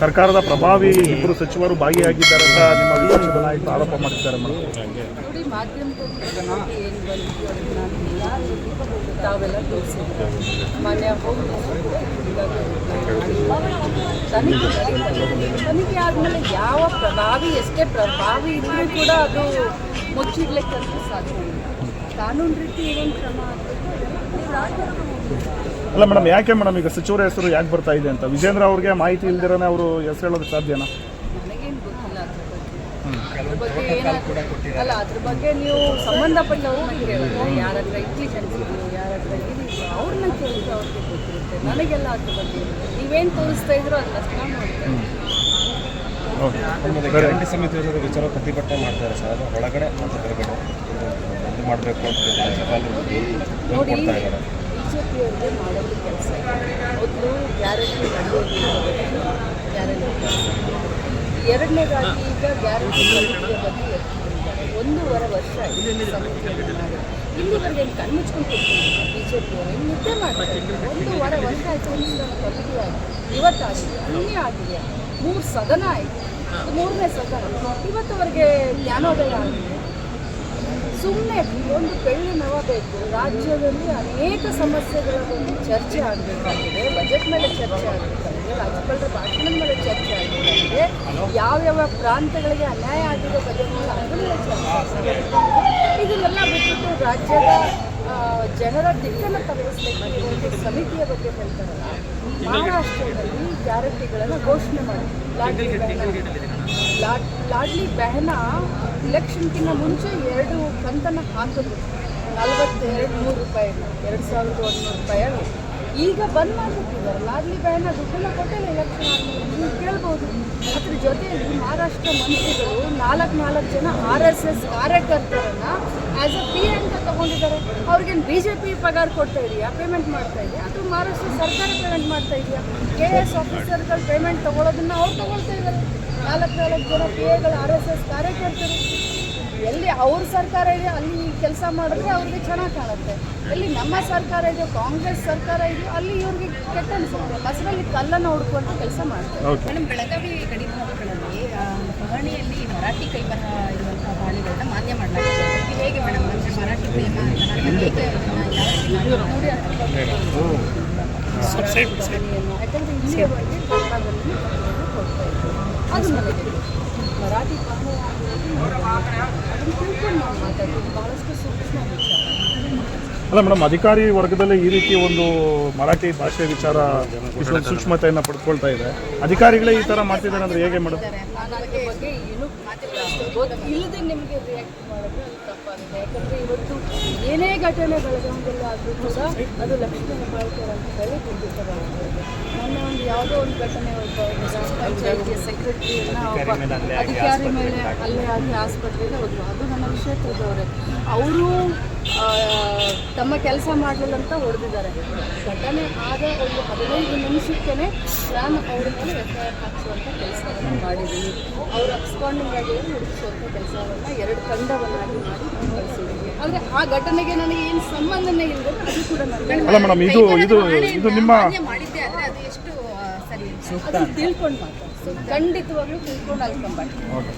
ಸರ್ಕಾರದ ಪ್ರಭಾವಿ ಇಬ್ಬರು ಸಚಿವರು ಭಾಗಿಯಾಗಿದ್ದಾರೆ ಅಂತ ನಿಮ್ಮ ವಿಪಕ್ಷದ ನಾಯಕರು ಆರೋಪ ಮಾಡಿದ್ದಾರೆ ಏನು ತನಿಖೆ ಆದಮೇಲೆ ಯಾವ ಪ್ರಭಾವಿ, ಎಷ್ಟೇ ಪ್ರಭಾವಿ ಇದ್ರೂ ಕೂಡ ಅದು ಮುಚ್ಚಿಡ್ಲಿಕ್ಕೆ ಸಾಧ್ಯ ಕಾನೂನು ರೀತಿ ಏನೇನು ಕ್ರಮ ಅಲ್ಲ ಮೇಡಮ್ ಯಾಕೆ ಮೇಡಮ್ ಈಗ ಸಚಿವರ ಹೆಸರು ಯಾಕೆ ಬರ್ತಾ ಇದೆ ಅಂತ? ವಿಜೇಂದ್ರ ಅವ್ರಿಗೆ ಮಾಹಿತಿ ಇಲ್ದಿರನೇ ಅವರು ಹೆಸರು ಹೇಳೋದಕ್ಕೆ ಸಾಧ್ಯನಾ? ನನಗೇನು ಗೊತ್ತಿಲ್ಲ ಅದ್ರ ಬಗ್ಗೆ. ಅದ್ರ ಬಗ್ಗೆ ಏನಾದ್ರು ಅಲ್ಲ ಅದ್ರ ಬಗ್ಗೆ ನೀವು ಸಂಬಂಧಪಟ್ಟವ್ರನ್ನ ಕೇಳಿದ್ರೆ ಯಾರ ಹತ್ರ ಇಂಟೆಲಿಜೆನ್ಸ್ ಇದೆಯೋ ಯಾರ ಹತ್ರ ಏನಿದೆಯೋ ಅವ್ರನ್ನ ಕೇಳಿದ್ರೆ ಅವ್ರಿಗೆ ಗೊತ್ತಿರುತ್ತೆ. ನನಗೆಲ್ಲ ಅದ್ರ ಬಗ್ಗೆ ನೀವೇನು ತೋರಿಸ್ತಾ ಇದ್ರೋ ಅದನ್ನ ನಾನು ನೋಡ್ತೇನೆ ಓಕೆ. ಗ್ಯಾರಂಟಿ ಸಮಿತಿ ವಿಚಾರ ಪ್ರತಿಭಟನೆ ಮಾಡ್ತಾರೆ ಸರ್. ಅದು ಒಳಗಡೆ ಮತ್ತು ಹೊರಗಡೆ ಇದು ಮಾಡಬೇಕು ಅಂತ ರಾಜ್ಯಪಾಲರು ನೋಡಿ ಕೊಡ್ತಾ ಇದ್ದಾರೆ. ಬಿ ಜೆ ಮಾಡೋದು ಕೆಲಸ. ಮೊದಲು ಗ್ಯಾರಂಟಿ ನಡೆಯೋದು ಗ್ಯಾರಂಟಿ ಎರಡನೇದಾಗಿ ಈಗ ಗ್ಯಾರಂಟಿ ಬಗ್ಗೆ ಒಂದೂವರೆ ವರ್ಷ ಇಲ್ಲಿವರೆಗೆ ಏನು ಕಣ್ಮುಚ್ಕೊಂಡು ಕೂತ್ಕೊಂಡಿಲ್ಲ ಬಿ ಜೆ ಪಿಯವರು ಇನ್ನು ನಿದ್ದೆ ಮಾಡ್ತಾರೆ ಒಂದೂವರೆ ವರ್ಷ ಆಯಿತು ಕಮಿಟಿ ಆಗಿದೆ ಇವತ್ತಾಗಿದೆ. ನಿನ್ನೆ ಆಗಿದೆ. ಮೂರು ಸದನ ಆಯಿತು. ಮೂರನೇ ಸದನ. ಇವತ್ತುವರೆಗೆ ಜ್ಞಾನೋದಯ ಆಗಿದೆ ಸುಮ್ಮನೆ ಒಂದು ಬೆಳ್ಳಿ ನವ ಬೇಕು. ರಾಜ್ಯದಲ್ಲಿ ಅನೇಕ ಸಮಸ್ಯೆಗಳ ಬಗ್ಗೆ ಚರ್ಚೆ ಆಗಬೇಕಾಗಿದೆ. ಬಜೆಟ್ ಮೇಲೆ ಚರ್ಚೆ ಆಗಬೇಕಾಗಿದೆ. ರಾಜ್ಯಪಾಲರ ಭಾಷಣದ ಮೇಲೆ ಚರ್ಚೆ ಆಗಬೇಕಾಗಿದೆ. ಯಾವ್ಯಾವ ಪ್ರಾಂತಗಳಿಗೆ ಅನ್ಯಾಯ ಆಗಿರೋ ಬಜೆಟ್ ಮೇಲೆ ಅದರ ಮೇಲೆ ಚರ್ಚೆ ಆಗಬೇಕಾಗಿದೆ. ಇದನ್ನೆಲ್ಲ ಬಿಟ್ಬಿಟ್ಟು ರಾಜ್ಯದ ಜನರ ದಿಕ್ಕನ್ನು ತಪ್ಪಿಸಲಿಕ್ಕೆ ಒಂದು ಸಮಿತಿಯ ಬಗ್ಗೆ ಹೇಳ್ತಾರಲ್ಲ ಮಹಾರಾಷ್ಟ್ರದಲ್ಲಿ ಗ್ಯಾರಂಟಿಗಳನ್ನು ಘೋಷಣೆ ಮಾಡಿ. ಲಾಡ್ ಲಾಡ್ಲಿ ಬೆಹನ ಇಲೆಕ್ಷನ್ಗಿಂತ ಮುಂಚೆ ಎರಡು ಕಂತನ್ನು ಹಾಕಿದ್ರು. ನಲವತ್ತೆರಡು ನೂರು ರೂಪಾಯಿ, ಎರಡು ಸಾವಿರದ ಒಂದುನೂರು ರೂಪಾಯಿ ಈಗ ಬಂದ್ ಮಾಡಿಬಿಟ್ಟಿದ್ದಾರೆ. ಲಾಡ್ಲಿ ಬೆಹನ ದುಡ್ಡನ್ನು ಕೊಟ್ಟಿಲ್ಲ ಎಲೆಕ್ಷನ್ ಆದಮೇಲೆ ನೀವು ಕೇಳ್ಬೋದು. ಅದ್ರ ಜೊತೆಯಲ್ಲಿ ಮಹಾರಾಷ್ಟ್ರ ಮಂತ್ರಿಗಳು ನಾಲ್ಕು ನಾಲ್ಕು ಜನ ಆರ್ ಎಸ್ ಎಸ್ ಕಾರ್ಯಕರ್ತರನ್ನ ಆ್ಯಸ್ ಅ ಪಿ ಅಂತ ತಗೊಂಡಿದ್ದಾರೆ. ಅವ್ರಿಗೇನು ಬಿ ಜೆ ಪಿ ಪಗಾರ ಕೊಡ್ತಾ ಇದೆಯಾ? ಪೇಮೆಂಟ್ ಮಾಡ್ತಾ ಇದೆಯಾ? ಅಥವಾ ಮಹಾರಾಷ್ಟ್ರ ಸರ್ಕಾರ ಪೇಮೆಂಟ್ ಮಾಡ್ತಾ ಇದೆಯಾ? ಕೆ ಎಸ್ ಆಫೀಸರ್ಗಳು ಪೇಮೆಂಟ್ ತಗೊಳ್ಳೋದನ್ನ ಅವ್ರು ತಗೊಳ್ತಾ ಇದ್ದಾರೆ. ನಾಲ್ಕು ನಾಲ್ಕು ಜನ ಪಿ ಎಗಳು ಆರ್ ಎಸ್ ಎಸ್ ಕಾರ್ಯಕರ್ತರು. ಎಲ್ಲಿ ಅವ್ರ ಸರ್ಕಾರ ಇದೆ ಅಲ್ಲಿ ಕೆಲಸ ಮಾಡಿದ್ರೆ ಅವ್ರಿಗೆ ಚೆನ್ನಾಗಿ ಕಾಣುತ್ತೆ. ಎಲ್ಲಿ ನಮ್ಮ ಸರ್ಕಾರ ಇದೆಯೋ ಕಾಂಗ್ರೆಸ್ ಸರ್ಕಾರ ಇದೆಯೋ ಅಲ್ಲಿ ಇವ್ರಿಗೆ ಕೆಟ್ಟ ಅನಿಸುತ್ತೆ. ಬಸ್ನಲ್ಲಿ ಕಲ್ಲನ್ನು ಹುಡ್ಕೊಂಡು ಕೆಲಸ ಮಾಡ್ತಾರೆ. ಮೇಡಮ್ ಬೆಳಗಾವಿ ಗಡಿ ಭಾಗಗಳಲ್ಲಿ ಪಹಣಿಯಲ್ಲಿ ಮರಾಠಿ ಕೈಬರಹ ಇರುವಂತಹ ಬಾಣಿಗಳನ್ನ ಮಾನ್ಯ ಮಾಡಲಾಗಿದೆ. ಹೇಗೆ ಮೇಡಮ್ ಅಂದರೆ ಮರಾಠಿ ಪ್ರೇಮ ಕನ್ನಡ ಹೇಗೆ ಯಾವ ರೀತಿ ನೋಡಿ ಯಾಕಂದ್ರೆ ಇಲ್ಲಿಯವರೆಗೆ ಕನ್ನಡದಲ್ಲಿ ಕೊಡ್ತಾ ಇದ್ರು ಅದು ನನಗೆ ಮರಾಠಿ ಭಾಷೆ ಅದನ್ನು ತಿಳ್ಕೊಂಡು ನಾವು ಮಾತಾಡ್ತೀವಿ ಭಾಳಷ್ಟು ಸೂಕ್ಷ್ಮ ವಿಚಾರ ಅಲ್ಲ ಮೇಡಮ್ ಅಧಿಕಾರಿ ವರ್ಗದಲ್ಲಿ ಈ ರೀತಿ ಒಂದು ಮರಾಠಿ ಭಾಷೆ ವಿಚಾರ ಇಷ್ಟೊಂದು ಸೂಕ್ಷ್ಮತೆಯನ್ನು ಪಡ್ಕೊಳ್ತಾ ಇದೆ. ಅಧಿಕಾರಿಗಳೇ ಈ ಥರ ಮಾಡ್ತಿದ್ದಾರೆ ಅಂದರೆ ಹೇಗೆ ಮೇಡಮ್? ನಾನು ಬಗ್ಗೆ ಏನು ಗೊತ್ತಿಲ್ಲದೆ ನಿಮಗೆ ರಿಯಾಕ್ಟ್ ಮಾಡಿದ್ರೆ ಅದು ತಪ್ಪಾಗಿದೆ ಯಾಕಂದರೆ ಇವತ್ತು ಏನೇ ಘಟನೆ ಬೆಳಗಾವಿಯಲ್ಲಿ ಆದರೂ ಕೂಡ ಅದು ಲಕ್ಷ್ಮಣ ಬಾಳ್ಕರ್ ಅಂತ ಹೇಳಿ ಗುರುತಿಸಬಾರದು ಮೊನ್ನೆ ಒಂದು ಯಾವುದೋ ಒಂದು ಘಟನೆ ಒಬ್ಬ ಗ್ರಾಮ ಪಂಚಾಯತಿಯ ಸೆಕ್ರೆಟರಿಯನ್ನ ಒಬ್ಬ ಅಧಿಕಾರಿ ಮೇಲೆ ಅಲ್ಲೇ ಆಗಿ ಆಸ್ಪತ್ರೆಗೆ ಹೋದ್ರು. ಅದು ನಮ್ಮ ಕ್ಷೇತ್ರದವರೇ ಅವರು ತಮ್ಮ ಕೆಲಸ ಮಾಡಲಿಲ್ಲ ಅಂತ ಹೊಡೆದಿದ್ದಾರೆ. ಘಟನೆ ಆದ ಒಂದು ಹದಿನೈದು ನಿಮಿಷಕ್ಕೇ ನಾನು ಅವ್ರ ಮೇಲೆ ಎಫ್ಐಆರ್ ಹಾಕಿಸುವಂಥ ಕೆಲಸವನ್ನು ಮಾಡಿದ್ದೀನಿ. ಅವರು ಅಬ್ಸ್ಪಾಂಡಿಂಗ್ ಆಗಿ ಹುಡುಕಿಸುವಂಥ ಕೆಲಸವನ್ನು ಎರಡು ತಂಡವನ್ನಾಗಿ ಮಾಡಿ ನಾನು ಕಳಿಸಿದ್ದೀನಿ. ಆದರೆ ಆ ಘಟನೆಗೆ ನನಗೆ ಏನು ಸಂಬಂಧನೇ ಇಲ್ಲ. ಅದು ಕೂಡ ನನಗೆ ಅಲ್ಲ ಮೇಡಮ್ ಇದು ಇದು ಇದು ನಿಮ್ಮ ಮಾಡಿದ್ದೆ ಆದರೆ ಅದು ಎಷ್ಟು ಸರಿ ಅದು ತಿಳ್ಕೊಂಡು ಮಾತಾಡ್ತೀನಿ ಖಂಡಿತವಾಗ್ಲೂ ತಿಳ್ಕೊಂಡು ಓಕೆ.